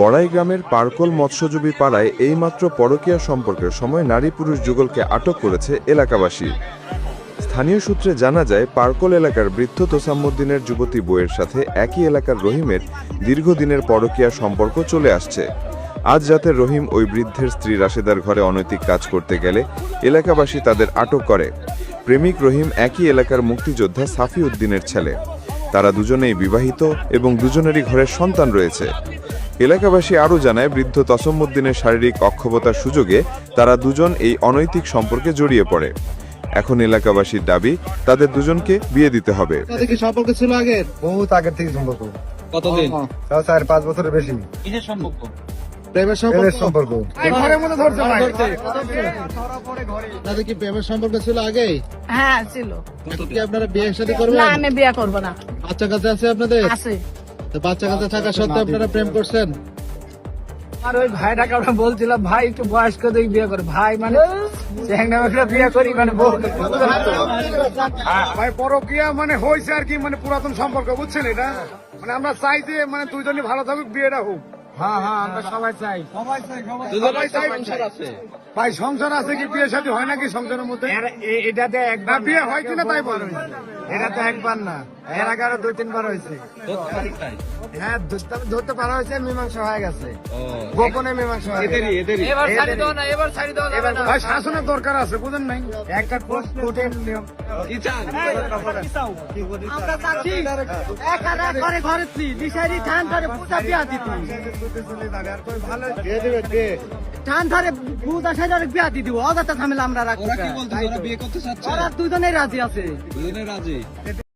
বড়াই গ্রামের পার্কল মৎস্যজীবী পাড়ায় এইমাত্র পরকীয়া সম্পর্কের সময় নারী পুরুষ যুগলকে আটক করেছে এলাকাবাসী। স্থানীয় সূত্রে জানা যায়, পার্কল এলাকার বৃদ্ধ তোসাম্মুদ্দিনের যুবতী বইয়ের সাথে একই এলাকার রহিমের দীর্ঘদিনের পরকীয়া সম্পর্ক চলে আসছে। আজ রাতে রহিম ওই বৃদ্ধের স্ত্রী রাশেদার ঘরে অনৈতিক কাজ করতে গেলে এলাকাবাসী তাদের আটক করে। প্রেমিক রহিম একই এলাকার মুক্তিযোদ্ধা সাফি উদ্দিনের ছেলে। তারা দুজনেই বিবাহিত এবং দুজনেরই ঘরের সন্তান রয়েছে। এলাকাবাসী আরও জানায় বৃদ্ধ তসমুদ্দিনের শারীরিক অক্ষমতার সুযোগে তারা দুজন এই অনৈতিক সম্পর্কে জড়িয়ে পড়ে। এখন এলাকাবাসীর দাবি তাদের দুজনকে বিয়ে দিতে হবে। তাদের সম্পর্ক ছিল আগের? বহুত আগের থেকে সম্পর্ক। কতদিন? চার পাঁচ বছরের বেশি। প্রেমের সম্পর্ক? প্রেমের সম্পর্ক। ঘরের মধ্যে ধরছে তাদের কি প্রেমের সম্পর্ক ছিল আগে? হ্যাঁ ছিল। আপনারা বিয়ে শাদী না আমি বিয়ে করব না। বাচ্চা কাছে আছে আপনাদের? আছে। তো বাচ্চা কাছে থাকা সত্ত্বেও আপনারা প্রেম করছেন? আর ওই ভাইটাকে আমরা বলছিলাম ভাই একটু বয়স্ক দিয়ে বিয়ে করে। ভাই মানে বিয়ে করি মানে ভাই পরকিয়া মানে হয়েছে আর কি মানে পুরাতন সম্পর্ক বুঝছেন এটা? মানে আমরা চাই যে মানে দুইজনই ভালো থাকুক বিয়েটা হোক। হ্যাঁ হ্যাঁ আমরা সবাই চাই। সবাই চাই ভাই সংসার আছে কি বিয়ে সাথে হয় নাকি সংসারের মধ্যে এটাতে একবার বিয়ে হয় কিনা তাই বলেন এটা তো একবার না এর আগে আরও দুই তিনবার হয়েছে হ্যাঁ ধরতে পারা হয়েছে মীমাংসা হয়ে গেছে গোপনে মীমাংসা হয়ে গেছে এবার ছাড়ি দাও না এবার ছাড়ি দাও এবার ভাই শাসনের দরকার আছে বুঝেন নাই একটা কোর্টের নিয়ম আমরা চাচ্ছি এক হাজার করে ঘরে দিশারি ধান ধরে পূজা বিয়া ধরে পূজা বিয়া দিয়ে দিব অযথা ঝামেলা আমরা রাখব ওরা কি বলতে ওরা বিয়ে করতে চাচ্ছে? ওরা দুজনেই রাজি আছে। দুজনেই রাজি?